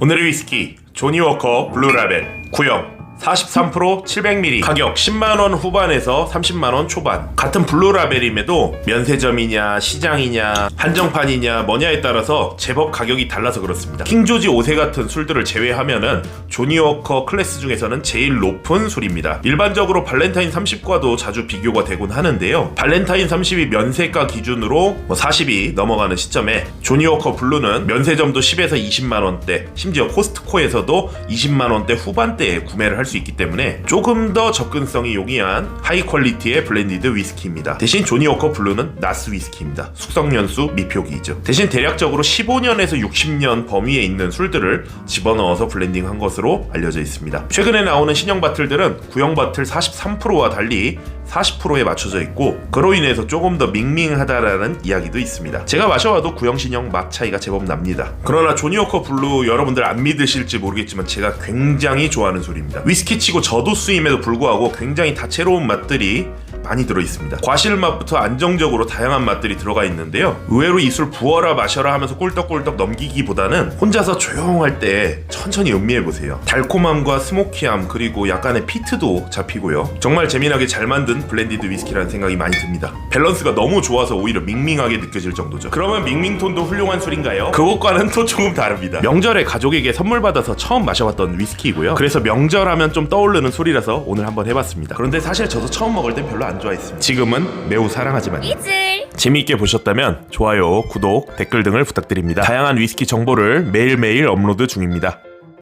오늘의 위스키 조니워커 블루라벨 구형 43% 700ml 가격 10만원 후반에서 30만원 초반. 같은 블루라벨임에도 면세점이냐 시장이냐 한정판이냐 뭐냐에 따라서 제법 가격이 달라서 그렇습니다. 킹조지 5세 같은 술들을 제외하면은 조니워커 클래스 중에서는 제일 높은 술입니다. 일반적으로 발렌타인 30과도 자주 비교가 되곤 하는데요. 발렌타인 30이 면세가 기준으로 뭐 40이 넘어가는 시점에 조니워커 블루는 면세점도 10에서 20만원대 심지어 코스트코에서도 20만원대 후반대에 구매를 할수 있기 때문에 조금 더 접근성이 용이한 하이 퀄리티의 블렌디드 위스키입니다. 대신 조니 워커 블루는 나스 위스키입니다. 숙성연수 미표기이죠. 대신 대략적으로 15년에서 60년 범위에 있는 술들을 집어넣어서 블렌딩한 것으로 알려져 있습니다. 최근에 나오는 신형 바틀들은 구형 바틀 43%와 달리 40%에 맞춰져 있고 그로 인해서 조금 더 밍밍하다라는 이야기도 있습니다. 제가 마셔봐도 구형 신형 맛 차이가 제법 납니다. 그러나 조니워커 블루 여러분들 안 믿으실지 모르겠지만 제가 굉장히 좋아하는 술입니다. 위스키치고 저도수임에도 불구하고 굉장히 다채로운 맛들이 많이 들어 있습니다. 과실 맛부터 안정적으로 다양한 맛들이 들어가 있는데요. 의외로 이술 부어라 마셔라 하면서 꿀떡꿀떡 넘기기보다는 혼자서 조용할 때 천천히 음미해 보세요. 달콤함과 스모키함 그리고 약간의 피트도 잡히고요. 정말 재미나게 잘 만든 블렌디드 위스키라는 생각이 많이 듭니다. 밸런스가 너무 좋아서 오히려 밍밍하게 느껴질 정도죠. 그러면 밍밍톤도 훌륭한 술인가요? 그것과는 또 조금 다릅니다. 명절에 가족에게 선물 받아서 처음 마셔봤던 위스키이고요. 그래서 명절하면 좀 떠오르는 술이라서 오늘 한번 해봤습니다. 그런데 사실 저도 처음 먹을 땐 별로 안 좋아했습니다. 지금은 매우 사랑하지만 재미있게 보셨다면 좋아요, 구독, 댓글 등을 부탁드립니다. 다양한 위스키 정보를 매일매일 업로드 중입니다.